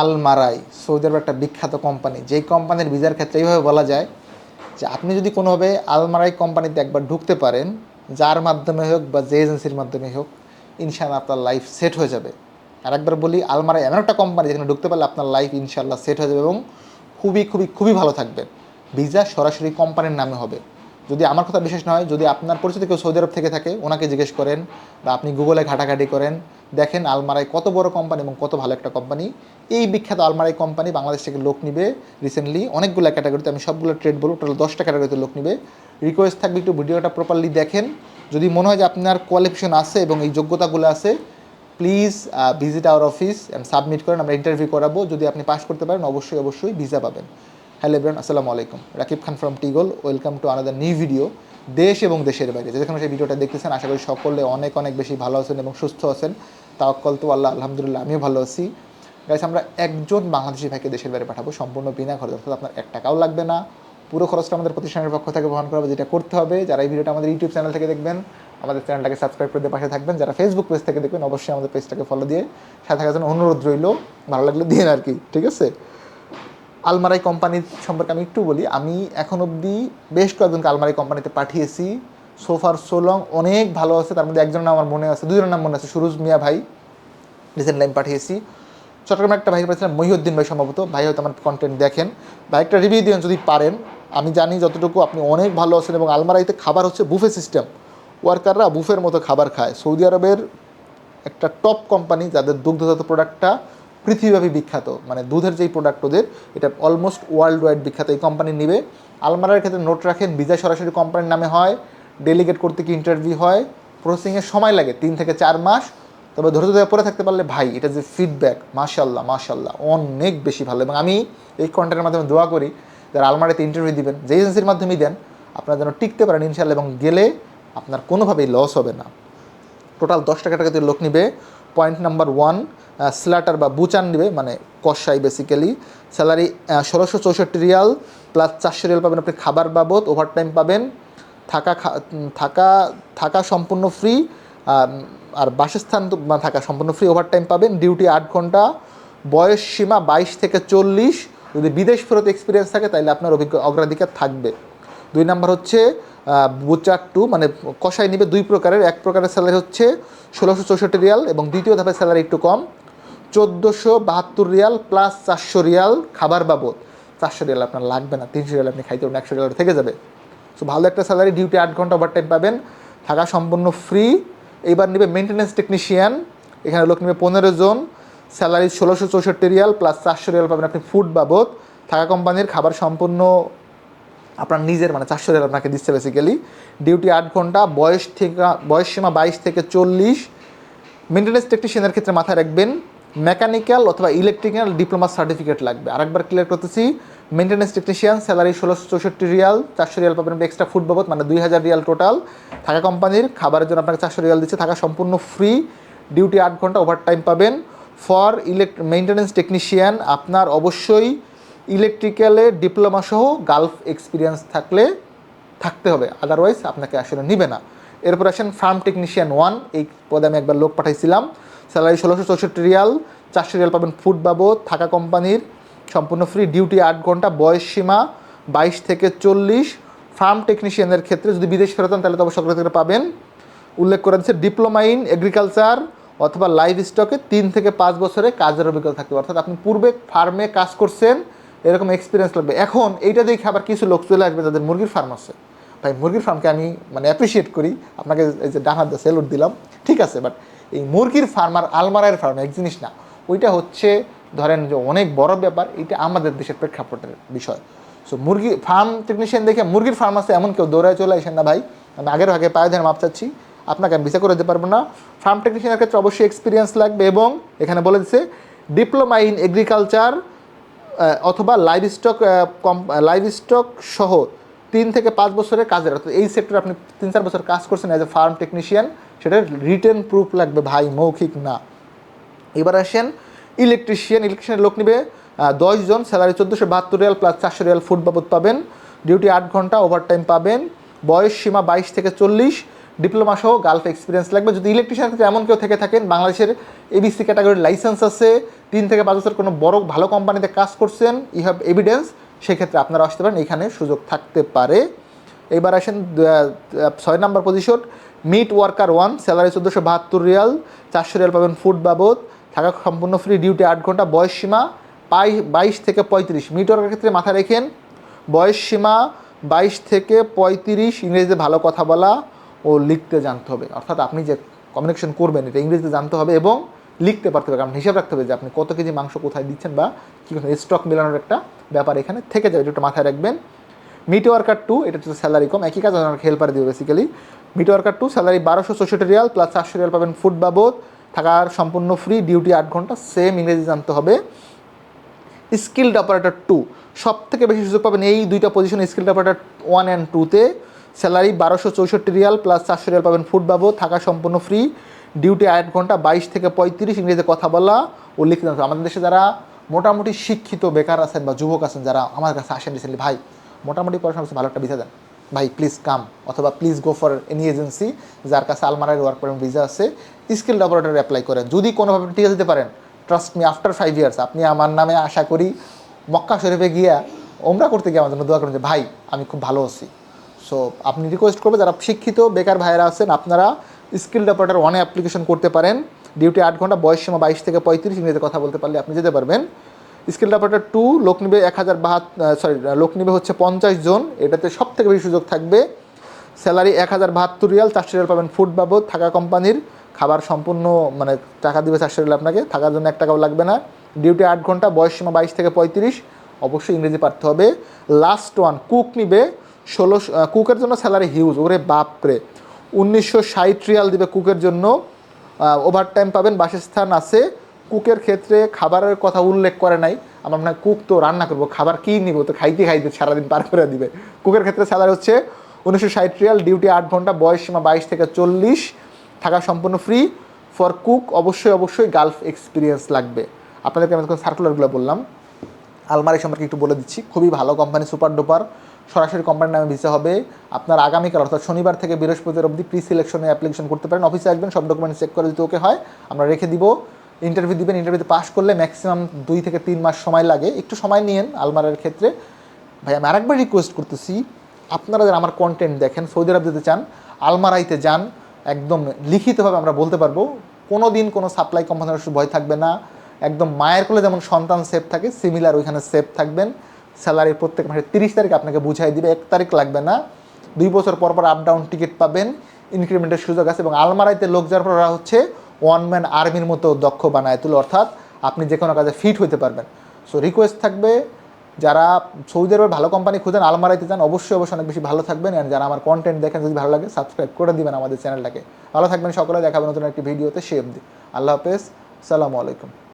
Almarai, Saudi আরবের একটা বিখ্যাত কোম্পানি যেই কোম্পানির ভিসার ক্ষেত্রে এইভাবে বলা যায় যে আপনি যদি কোনোভাবে আলমারাই কোম্পানিতে একবার ঢুকতে পারেন, যার মাধ্যমে হোক বা যে এজেন্সির মাধ্যমে হোক, ইনশাআল্লাহ আপনার লাইফ সেট হয়ে যাবে। আর একবার বলি, আলমারাই এমন একটা কোম্পানি যেখানে ঢুকতে পারলে আপনার লাইফ ইনশাআল্লাহ সেট হয়ে যাবে এবং খুবই খুবই খুবই ভালো থাকবে। ভিসা সরাসরি কোম্পানির নামে হবে। যদি আমার কথা বিশেষ নয় যদি আপনার পরিচিত কেউ সৌদি আরব থেকে থাকে, ওনাকে জিজ্ঞেস করেন বা আপনি গুগলে ঘাটাঘাটি করেন দেখেন আলমারাই কত বড় কোম্পানি এবং কত ভালো একটা কোম্পানি এই বিখ্যাত আলমারাই কোম্পানি বাংলাদেশ থেকে লোক নিবে রিসেন্টলি অনেকগুলো ক্যাটাগরিতে আমি সবগুলো ট্রেড বলব টোটাল দশটা ক্যাটাগরিতে লোক নিবে। রিকোয়েস্ট থাকবে একটু ভিডিওটা প্রপারলি দেখেন। যদি মনে হয় যে আপনার কোয়ালিফিকেশন আছে এবং এই যোগ্যতাগুলো আছে please visit our office and submit করেন, আমরা ইন্টারভিউ করাবো। যদি আপনি পাস করতে পারেন, অবশ্যই অবশ্যই ভিসা পাবেন। হ্যালো এভরিওয়ান আসসালামু আলাইকুম। Rakib Khan from টিগল welcome to another new video দেশ এবং দেশের বাইরে। যেখানে সেই ভিডিওটা দেখতেছেন, আশা করি সকলে অনেক অনেক বেশি ভালো আছেন এবং সুস্থ আছেন। তাওয়াক্কল তো আল্লাহ, আলহামদুলিল্লাহ, আমিও ভালো আছি। গাইস আমরা একজন বাংলাদেশি ভাইকে দেশের বাইরে পাঠাবো সম্পূর্ণ বিনা খরচ। অর্থাৎ আপনার এক টাকাও লাগবে না। পুরো খরচটা আমাদের প্রতিষ্ঠানের পক্ষ থেকে বহন করা হবে, যেটা করতে হবে। যারা এই ভিডিওটা আমাদের ইউটিউব চ্যানেল থেকে দেখবেন, আমাদের চ্যানেলটাকে সাবস্ক্রাইব করে দিয়ে পাশে থাকবেন। যারা ফেসবুক পেজ থেকে দেখবেন, অবশ্যই আমাদের পেজটাকে ফলো দিয়ে সাথে থাকার জন্য অনুরোধ রইল। ভালো লাগলে দিন আর কি, ঠিক আছে? আলমারাই কোম্পানির সম্পর্কে আমি একটু বলি, আমি এখন অবধি বেশ কয়েকজনকে আলমারাই কোম্পানিতে পাঠিয়েছি। সোফার সোলং অনেক ভালো আছে। তার মধ্যে একজনের নাম আমার মনে আছে, দুজনের নাম মনে আছে, সুরুজ মিয়া ভাই। রিসেন্ট লাইন পাঠিয়েছি। চট্টগ্রামে একটা ভাই পাঠিয়েছিলাম, মহিউদ্দিন ভাই সম্ভবত। ভাই হয়তো আমার কন্টেন্ট দেখেন। ভাই, একটা রিভিউ দিন যদি পারেন। আমি জানি যতটুকু আপনি অনেক ভালো আছেন এবং আলমারাইতে খাবার হচ্ছে বুফে সিস্টেম ওয়ার্কাররা বুফের মতো খাবার খায়। সৌদি আরবের একটা টপ কোম্পানি যাদের দুগ্ধজাত প্রোডাক্টটা পৃথিবীব্যাপী বিখ্যাত। মানে দুধের যেই প্রোডাক্ট ওদের, এটা অলমোস্ট ওয়ার্ল্ড ওয়াইড বিখ্যাত। এই কোম্পানি নিবে। আলমারার ক্ষেত্রে নোট রাখেন ভিজা সরাসরি কোম্পানির নামে হয় ডেলিগেট করতে কি ইন্টারভিউ হয় প্রসেসিংয়ের সময় লাগে, তিন থেকে চার মাস। তবে ধৈর্য ধরে পরে থাকতে পারলে ভাই, এটা যে ফিডব্যাক মাশাল্লাহ মাশাল্লাহ অনেক বেশি ভালো। এবং আমি এই কন্টেন্টের মাধ্যমে দোয়া করি, যারা আলমারিতে ইন্টারভিউ দিবেন, যে এজেন্সির মাধ্যমেই দেন, আপনারা যেন টিকতে পারেন ইনশাল্লাহ এবং গেলে আপনার কোনোভাবেই লস হবে না। টোটাল দশ টাকা টাকাতে লোক নিবে। পয়েন্ট নাম্বার ওয়ান স্ল্যাটার বা বুচান নেবে মানে কষাই বেসিক্যালি স্যালারি ষোলোশো চৌষট্টি রিয়াল প্লাস চারশো রিয়াল পাবেন আপনি খাবার বাবদ ওভারটাইম পাবেন, থাকা থাকা থাকা সম্পূর্ণ ফ্রি আর বাসস্থান থাকা সম্পূর্ণ ফ্রি ওভারটাইম পাবেন ডিউটি আট ঘণ্টা, বয়স সীমা বাইশ থেকে চল্লিশ। যদি বিদেশ ফেরত এক্সপিরিয়েন্স থাকে, তাহলে আপনার অভিজ্ঞ অগ্রাধিকার থাকবে। দুই নাম্বার হচ্ছে বুচার টু মানে কষাই নিবে দুই প্রকারের। এক প্রকারের স্যালারি হচ্ছে ষোলোশো চৌষট্টি রিয়াল এবং দ্বিতীয় ধাপের স্যালারি একটু কম। চোদ্দোশো বাহাত্তর রিয়াল প্লাস চারশো রিয়াল খাবার বাবদ। চারশো রিয়াল আপনার লাগবে না, তিনশো রিয়াল আপনি খাইতে পারবেন, একশো রিয়াল থেকে যাবে। সো ভালো একটা স্যালারি ডিউটি আট ঘণ্টা ওভারটাইম পাবেন, থাকা সম্পূর্ণ ফ্রি এইবার নেবে মেনটেন্যান্স টেকনিশিয়ান এখানে লোক নেবে পনেরো জন। স্যালারি ষোলোশো চৌষট্টি রিয়াল প্লাস চারশো রিয়াল পাবেন আপনি ফুড বাবদ। থাকা কোম্পানির খাবার সম্পূর্ণ আপনার নিজের মানে চারশো রিয়াল আপনাকে দিচ্ছে বেসিক্যালি ডিউটি আট ঘণ্টা, বয়স থেকে, বয়স সীমা বাইশ থেকে চল্লিশ। মেনটেন্যান্স টেকনিশিয়ানের ক্ষেত্রে মাথায় রাখবেন মেকানিক্যাল অথবা ইলেকট্রিক্যাল ডিপ্লোমা সার্টিফিকেট লাগবে। আরেকবার ক্লিয়ার করতেছি মেনটেন্যান্স টেকনিশিয়ান স্যালারি ষোলোশো চৌষট্টি রিয়াল, চারশো রিয়াল পাবেন এক্সট্রা ফুড বাবদ মানে দুই হাজার রিয়াল টোটাল থাকা কোম্পানির খাবারের জন্য আপনাকে চারশো রিয়াল দিচ্ছে, থাকা সম্পূর্ণ ফ্রি ডিউটি আট ঘণ্টা ওভার টাইম পাবেন। ফর ইলেক মেনটেন্যান্স টেকনিশিয়ান আপনার অবশ্যই ইলেকট্রিক্যালে ডিপ্লোমা সহ গালফ এক্সপিরিয়েন্স থাকলে থাকতে হবে আদারওয়াইজ আপনাকে আসলে নিবে না। এরপর আসেন ফার্ম টেকনিশিয়ান ওয়ান, এই পদে আমি একবার লোক পাঠাইছিলাম। স্যালারি ষোলোশো চৌষট্টি রিয়াল, চারশো রিয়াল পাবেন ফুড বাবদ, থাকা কোম্পানির, সম্পূর্ণ ফ্রি, ডিউটি আট ঘণ্টা, বয়স সীমা বাইশ থেকে চল্লিশ। ফার্ম টেকনিশিয়ানের ক্ষেত্রে যদি বিদেশ ফেরত তাহলে তো অবশ্যই অগ্রাধিকার পাবেন। উল্লেখ করা যাচ্ছে ডিপ্লোমা ইন এগ্রিকালচার অথবা লাইভ স্টকে তিন থেকে পাঁচ বছরে কাজের অভিজ্ঞতা থাকতে হবে। অর্থাৎ আপনি পূর্বে ফার্মে কাজ করছেন এরকম এক্সপিরিয়েন্স লাগবে। এখন এইটা দেখে আবার কিছু লোক চলে আসবে যাদের মুরগির ফার্ম আছে। ভাই, মুরগির ফার্মকে আমি মানে অ্যাপ্রিসিয়েট করি। আপনাকে এই যে ডানার সেলুট দিলাম। ঠিক আছে বাট এই মুরগির ফার্ম আর আলমারায়ের ফার্ম এক জিনিস না, ওইটা হচ্ছে ধরেন যে অনেক বড় ব্যাপার, এটা আমাদের দেশের প্রেক্ষাপটের বিষয়। সো মুরগি ফার্ম টেকনিশিয়ান দেখে মুরগির ফার্ম আছে, এমন কেউ দৌড়ায় চলে আসেন না ভাই। আমি আগের আগে পায়ে ধরে মাপ চাচ্ছি। আপনাকে আমি বিচার করে দিতে পারব না। ফার্ম টেকনিশিয়ানের ক্ষেত্রে অবশ্যই এক্সপিরিয়েন্স লাগবে এবং এখানে বলে দিচ্ছে ডিপ্লোমা ইন এগ্রিকালচার অথবা লাইভ স্টক কম লাইভ স্টক সহ তিন থেকে পাঁচ বছরের কাজের, অর্থাৎ এই সেক্টরে আপনি তিন চার বছর কাজ করছেন অ্যাজ এ ফার্ম টেকনিশিয়ান সেটার রিটেন প্রুফ লাগবে ভাই, মৌখিক না। এবার আসেন ইলেকট্রিশিয়ান ইলেকট্রিশিয়ানের লোক নিবে দশ জন স্যালারি চোদ্দোশো বাহাত্তর রিয়াল প্লাস চারশো রিয়াল ফুড বাবদ পাবেন। ডিউটি আট ঘণ্টা ওভারটাইম পাবেন। বয়স সীমা বাইশ থেকে চল্লিশ। ডিপ্লোমা সহ গালফ এক্সপিরিয়েন্স লাগবে। যদি ইলেকট্রিশিয়ান ক্ষেত্রে এমন কেউ থেকে থাকেন, বাংলাদেশের এবিসি ক্যাটাগরির লাইসেন্স আছে, তিন থেকে পাঁচ বছর কোনো বড়, ভালো কোম্পানিতে কাজ করছেন ইউ হ্যাভ এভিডেন্স সেক্ষেত্রে আপনারা আসতে পারেন, এখানে সুযোগ থাকতে পারে। এবার আসেন ছয় নম্বর position meat worker one salary চোদ্দোশো বাহাত্তর রিয়াল, চারশো রিয়াল পাবেন ফুড বাবদ, থাকা সম্পূর্ণ ফ্রি ডিউটি আট ঘণ্টা, বয়স সীমা পাই, বাইশ থেকে পঁয়ত্রিশ। মিট ওয়ার্কার ক্ষেত্রে মাথায় রেখেন, বয়স সীমা বাইশ থেকে পঁয়ত্রিশ, ইংরেজিতে ভালো কথা বলা ও লিখতে জানতে হবে। অর্থাৎ আপনি যে কমিউনিকেশন করবেন, এটা ইংরেজিতে জানতে হবে এবং লিখতে পারতে হবে। কারণ হিসাব রাখতে হবে যে আপনি কত কেজি মাংস কোথায় দিচ্ছেন বা কী স্টক মেলানোর একটা ব্যাপার এখানে থেকে যাবে। একটু মাথায় রাখবেন। মিট ওয়ার্কার টু এটা হচ্ছে স্যালারি কম। একই কাজ আপনার হেল্পার দিবে basically meat worker two salary বারোশো চৌষট্টি রিয়াল প্লাস চারশো রিয়াল পাবেন ফুড বাবদ। থাকার সম্পূর্ণ ফ্রি ডিউটি আট ঘণ্টা সেম ইংরেজি জানতে হবে। স্কিল্ড অপারেটর টু সব থেকে বেশি সুযোগ পাবেন এই দুইটা position skilled operator one and টুতে স্যালারি বারোশো চৌষট্টি রিয়াল প্লাস চারশো রিয়াল পাবেন ফুড বাবদ, থাকা সম্পূর্ণ ফ্রি ডিউটি আট ঘণ্টা, বাইশ থেকে পঁয়ত্রিশ ইংরেজিতে কথা বলা ও লিখতে। আমাদের দেশে যারা মোটামুটি শিক্ষিত বেকার আছেন বা যুবক আছেন, যারা আমার কাছে আসেন রিসেন্টলি ভাই, মোটামুটি পড়াশোনা করছে, ভালো একটা ভিসা দেন। ভাই প্লিজ কাম অথবা please go for any agency যার কাছে আলমারার ওয়ার্ক পারমিট ভিসা আছে স্কিল্ড অপারেটর অ্যাপ্লাই করেন। যদি কোনোভাবে টিকে দিতে পারেন trust me after five years আপনি আমার নামে আশা করি মক্কা শরীফে গিয়া ওমরা করতে গিয়ে আমার জন্য দোয়া করেন যে, ভাই, আমি খুব ভালো আছি। সো আপনি রিকোয়েস্ট করবেন যারা শিক্ষিত, বেকার ভাইয়েরা আছেন, আপনারা স্কিল্ড অপারেটর ওয়ানে অ্যাপ্লিকেশন করতে পারেন। ডিউটি আট ঘণ্টা, বয়স সীমা বাইশ থেকে পঁয়ত্রিশ ইংরেজিতে কথা বলতে পারলে আপনি যেতে পারবেন। স্কিল্ড অপারেটর টু লোক নিবে এক হাজার বাহাত্তর সরি লোক নিবে হচ্ছে পঞ্চাশ জন। এটাতে সব থেকে বেশি সুযোগ থাকবে। স্যালারি এক হাজার বাহাত্তর রিয়াল, চারশো রিয়াল পাবেন ফুড বাবদ, থাকা কোম্পানির। খাবার সম্পূর্ণ মানে টাকা দিবে চারশো রিয়াল আপনাকে, থাকার জন্য এক টাকাও লাগবে না। ডিউটি আট ঘণ্টা, বয়স সীমা বাইশ থেকে পঁয়ত্রিশ, অবশ্যই ইংরেজি পারতে হবে। লাস্ট ওয়ান কুক নিবে। ষোলো কুকের জন্য স্যালারি হিউজ ওরে বাপরে। উনিশশো ষাট রিয়াল দিবে কুকের জন্য। ওভার টাইম পাবেন, বাসস্থান আছে। কুকের ক্ষেত্রে খাবারের কথা উল্লেখ করে নাই। আমরা মনে কুক তো রান্না করব, খাবার কী নিব? তো খাইতে খাইতে সারাদিন পার করে দিবে। কুকের ক্ষেত্রে স্যালারি হচ্ছে উনিশশো ষাট রিয়াল ডিউটি আট ঘণ্টা, বয়স সীমা বাইশ থেকে চল্লিশ। থাকা সম্পূর্ণ ফ্রি ফর কুক অবশ্যই অবশ্যই গালফ এক্সপিরিয়েন্স লাগবে। আপনাদেরকে আমি সার্কুলারগুলো বললাম। আলমারি সম্পর্কে একটু বলে দিচ্ছি। খুবই ভালো কোম্পানি সুপার ডুপার সরাসরি কোম্পানির নামে ভিসা হবে। আপনার আগামীকাল অর্থাৎ শনিবার থেকে বৃহস্পতিবার অবধি প্রি সিলেকশনে অ্যাপ্লিকেশন করতে পারেন। অফিসে আসবেন, সব ডকুমেন্ট চেক করে যদি ওকে হয়, আমরা রেখে দিব। ইন্টারভিউ দিবেন ইন্টারভিউতে পাস করলে ম্যাক্সিমাম দুই থেকে তিন মাস সময় লাগে। একটু সময় নিয়েন আলমারের ক্ষেত্রে। ভাই, আমি আরেকবার রিকোয়েস্ট করতেছি, আপনারা যারা আমার কন্টেন্ট দেখেন, সৌদি আরব যেতে চান আলমারাইতে যান, একদম লিখিতভাবে আমরা বলতে পারব, কোনো দিন কোনো সাপ্লাই কোম্পানির ভয় থাকবে না। একদম মায়ের কোলে যেমন সন্তান সেফ থাকে সিমিলার ওইখানে সেফ থাকবেন। স্যালারি প্রত্যেক মাসে তিরিশ তারিখ আপনাকে বুঝাই দিবে, এক তারিখ লাগবে না। দুই বছর পর পর আপ ডাউন টিকিট পাবেন ইনক্রিমেন্টের সুযোগ আছে এবং আলমারাইতে লোক যাওয়ার পর ওরা হচ্ছে ওয়ান ম্যান আর্মির মতো দক্ষ বানায় তুলে, অর্থাৎ আপনি যে কোনো কাজে ফিট হতে পারবেন। সো রিকোয়েস্ট থাকবে, যারা সৌদি আরবের ভালো কোম্পানি খুঁজেন আলমারাইতে যান, অবশ্যই অবশ্যই অনেক বেশি ভালো থাকবেন। আর যারা আমার কন্টেন্ট দেখেন, যদি ভালো লাগে সাবস্ক্রাইব করে দিবেন আমাদের চ্যানেলটাকে ভালো থাকবেন সকলে দেখাবেন নতুন একটি ভিডিওতে সে অবধি। আল্লাহ হাফেজ সালামু আলাইকুম।